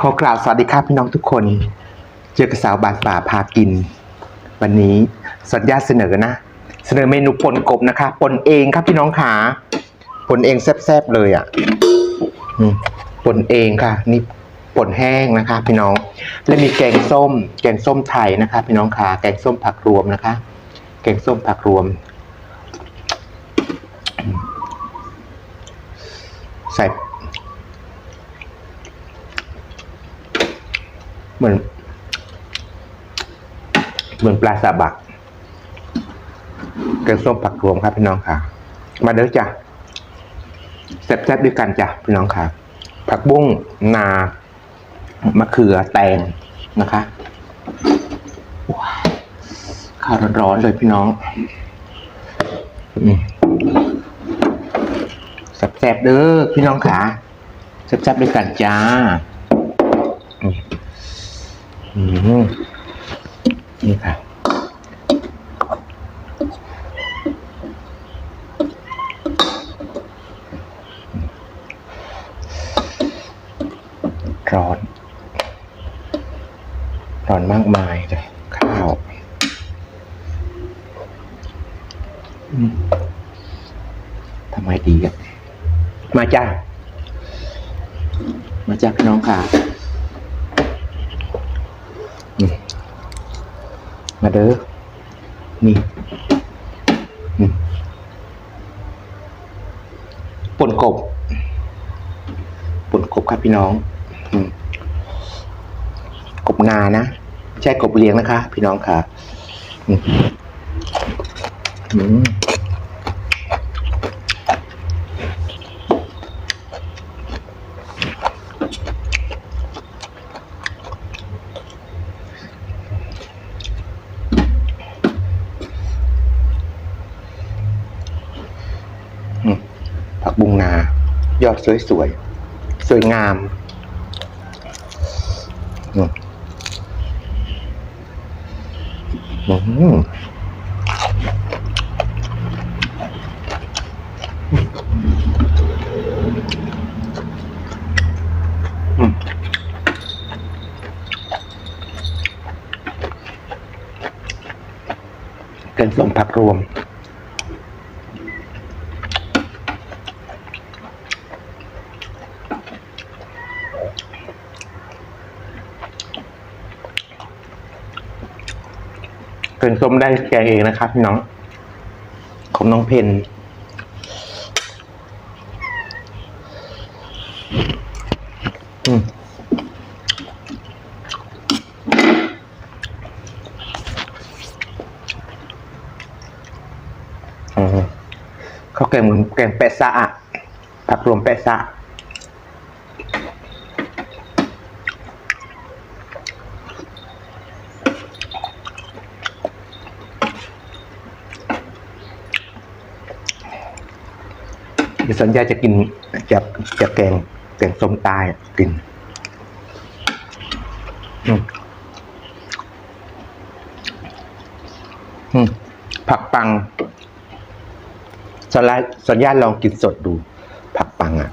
ขอกล่าวสวัสดีครับพี่น้องทุกคน เจอกับสาวบานป่าพากิน วันนี้สัญญาเสนอนะ เสนอเมนูปนกบนะคะปนเองครับพี่น้องขาปนเองแซ่บๆเลยอะปนเองค่ะ นี่ปนแห้งนะคะ พี่น้อง และมีแกงส้ม แกงส้มไทยนะคะ พี่น้องขาแกงส้มผักรวมนะคะ แกงส้มผักรวม ใส่ เหมือน เหมือนปลาซาบักแกงส้มผักรวมครับพี่น้องค่ะ มาเด้อจ้ะแซ่บๆด้วยกันจ้ะพี่น้องค่ะ ผักบุ้งนามะเขือแตงนะคะว้าวข้าวร้อนๆเลยพี่น้องแซ่บๆเด้อ พี่น้องค่ะแซ่บๆด้วยกันจ้าอือนี่ค่ะร้อน ร้อนมากมายเลยข้าวอืมทำไมดีอะ จ้ามาจ้าพี่น้องค่ะนี่มาเด้อนี่อืมป่นกบป่นกบครับพี่น้องอืมกบนานะไม่ใช่กบเลี้ยงนะคะ พี่น้องค่ะ อืมอืมอืมผักบุงนา ยอด สวยสวยสวยงามอืมอืมเกินสมผักรวม นส้มได้แกงเองนะครับพี่น้อง ของน้องเพนอืมอืมข้าวแกงเหมือนแกงแปะซะอะผักรวมแปะซะ ดี๋ยวสัญญาจะกินจะจะแกงแกงส้มตายกินอืมอืมผักปังสัญญาสัญญาลองกินสดดู ผักปังอะ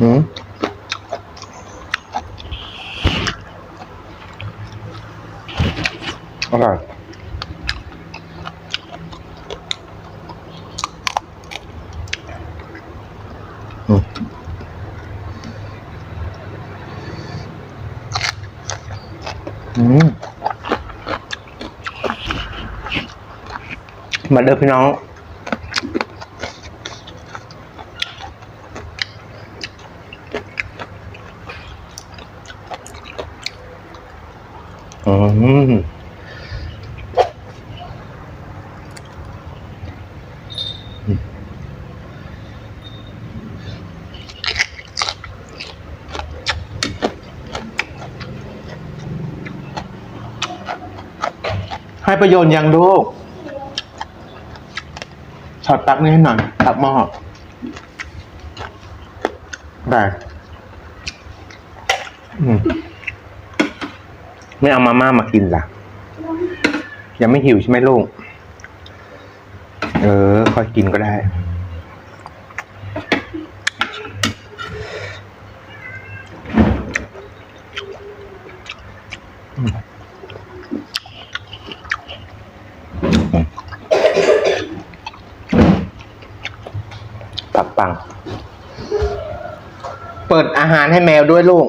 อืมอร่อย อืมอืมมาเด้อพี่น้อง อืม ให้ประโยชน์ยังลูกช็อตตักนี้ให้หน่อยตักหม้อได้ไม่เอามาม่ามากินล่ะ ยังไม่หิวใช่ไหมลูก เออ ค่อยกินก็ได้ัง เปิดอาหารให้แมวด้วยลูก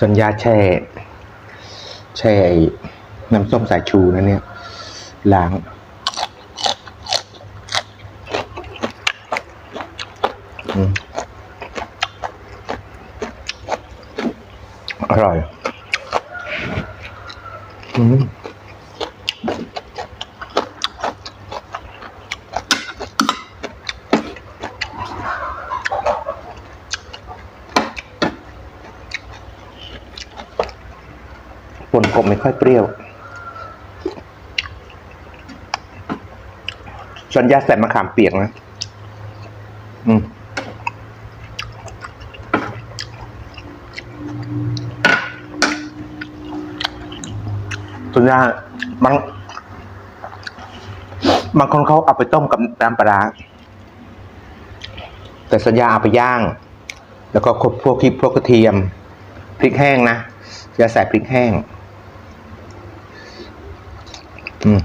จนยาแช่แช่น้ำส้มสายชูนะเนี่ยล้าง อร่อยอืมปนกบไม่ค่อยเปรี้ยว ส่วนยาใส่มะขามเปียกนะ อืม ส่ว นใหญ่บางบางคนเขาเอาไปต้มกับน้ำปลาแต่ส่วนใหญ่เอาไปย่าง แล้วก็พวกพริกพวกกระเทียมพริกแห้งนะจะใส่พริกแห้ง อืม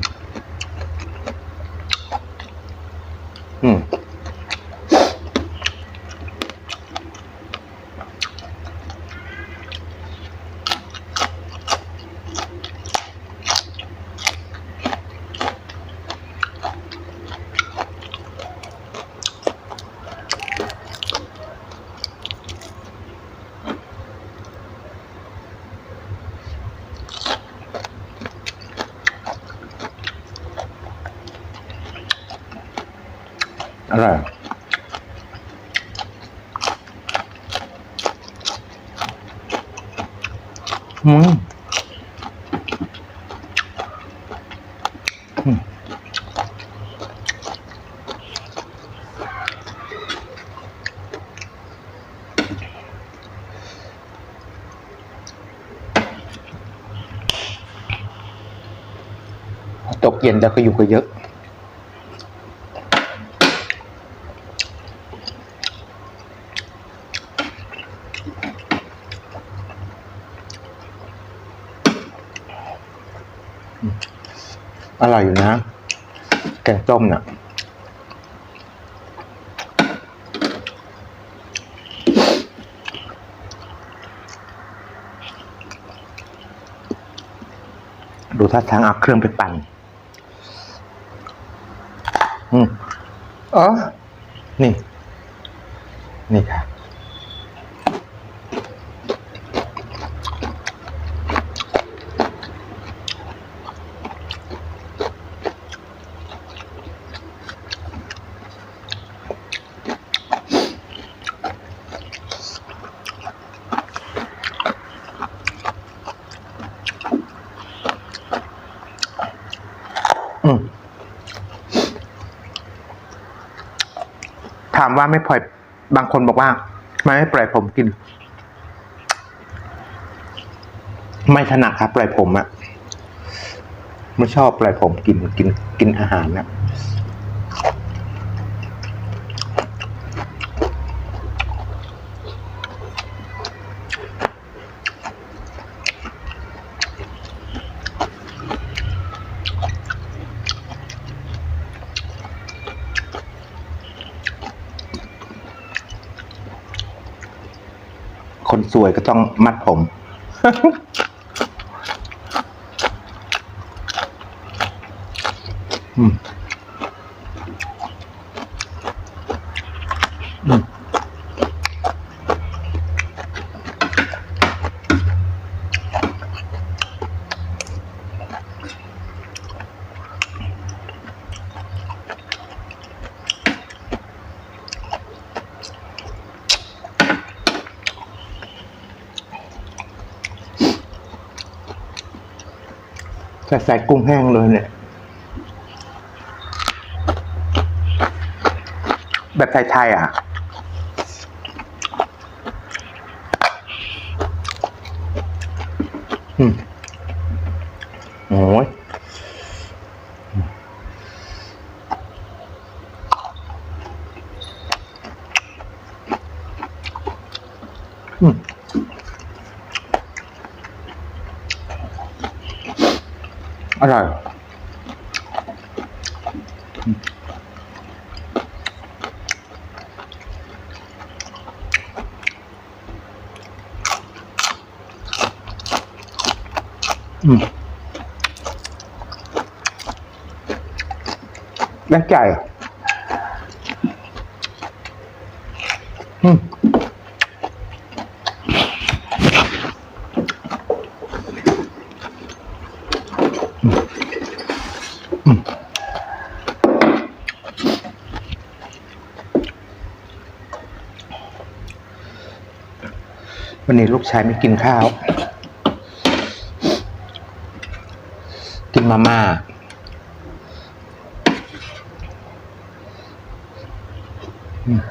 อืม อร่อยอืมอืมตกเย็นแล้วก็อยู่ก็เยอะ ร่อยอยู่นะ แกงส้มน่ะดูท่าทางเอาเครื่องไปปั่น อืมอ๋อ นี่ นี่ค่ะ ว่าไม่ปล่อยบางคนบอกว่าไม่ไม่ปล่อยผมกิน ไม่ถนัดครับปล่อยผมอะไม่ชอบปล่อยผมกินกินกินอาหารนะ สวยก็ต้องมัดผม อืม ก็ใส่กุ้งแห้งเลยเนี่ย แบบไทยๆอะอืมโอ้ย อร่อยอืมได้ใจอืมอืมวันนี้ ลูกชายไม่กินข้าว กินมาม่าอืม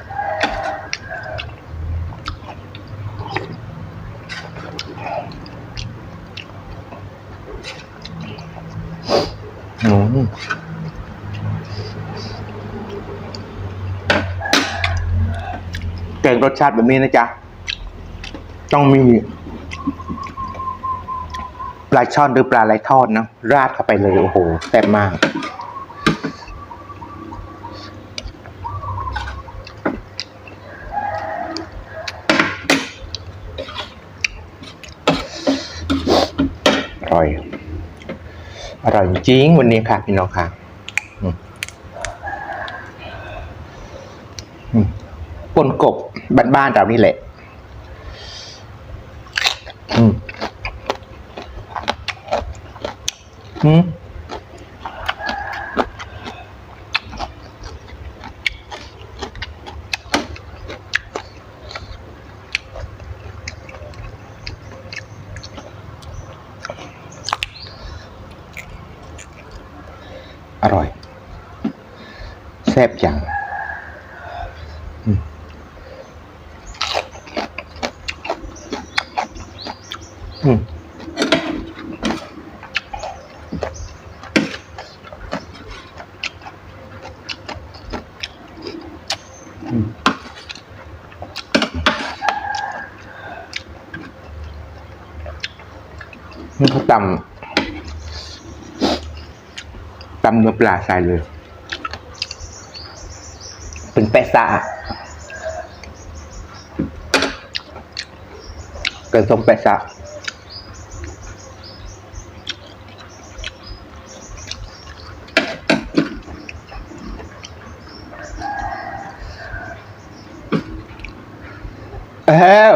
แกงรสชาติแบบนี้นะจ๊ะ ต้องมีปลาช่อนหรือปลาไหลทอดนะราดเข้าไปเลยโอ้โหแซ่บมาก อร่อย อร่อยจริงวันนี้ค่ะพี่น้องค่ะอืมอืมปนกบบ้านๆเรานี่แหละ อืมอืมอร่อย แซ่บจังอืมอืม นี่เขา ตำตำเนื้อปลาใส่เลย เป็นแปะซะเกินทรงแปะซะเอ้ว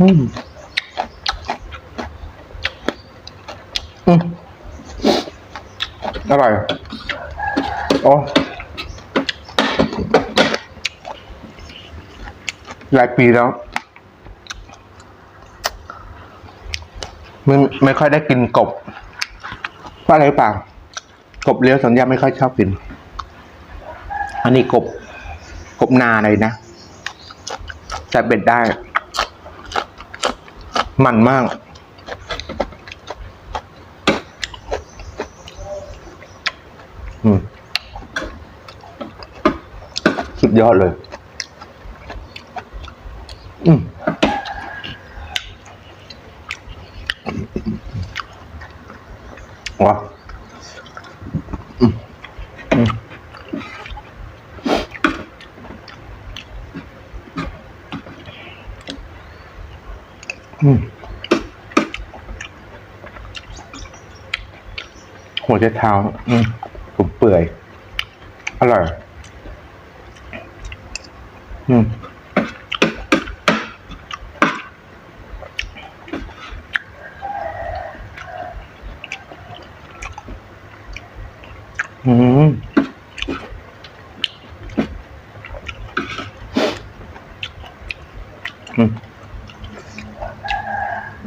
อืมอืมอร่อยโอ้หลายปีแล้ว ไม่ไม่ค่อยได้กินกบเพราะอะไรเปล่ากบเลี้ยวสัญญาไม่ค่อยชอบกิน อันนี้กบ กบนาเลยนะจับเบ็ดได้ มันมากอืมสุดยอดเลย อืมว้าอืมอืมอืม จเท้าผมเปื่อย อร่อย อืมอืม อืม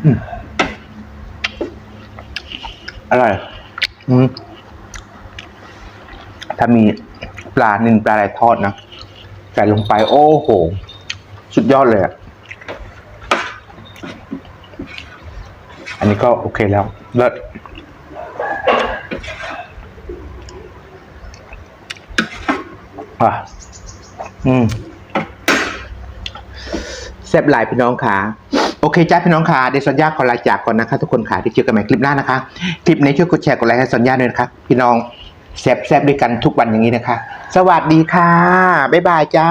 อืม อร่อย อืม ถ้ามีป ลานินปลาอะไรทอดนะใส่ลงไปโอ้โห สุดยอดเลยอะอันนี้ก็โอเคแล้วเลิศอะอืมแซ่บหลายพี่น้องค่ะโอเคจ้าพี่น้องค่ะเดยวสัญญาขอลาจากก่อนนะคะทุกคนค่ะที่เจอกันใหม่คลิปหน้านะคะ คลิปนี้ช่วยกดแชร์กดไลค์ให้สัญญาด้วยนะคะพี่น้อง แซ่บแซ่บด้วยกันทุกวันอย่างนี้นะคะ สวัสดีค่ะ บ๊ายบายจ้า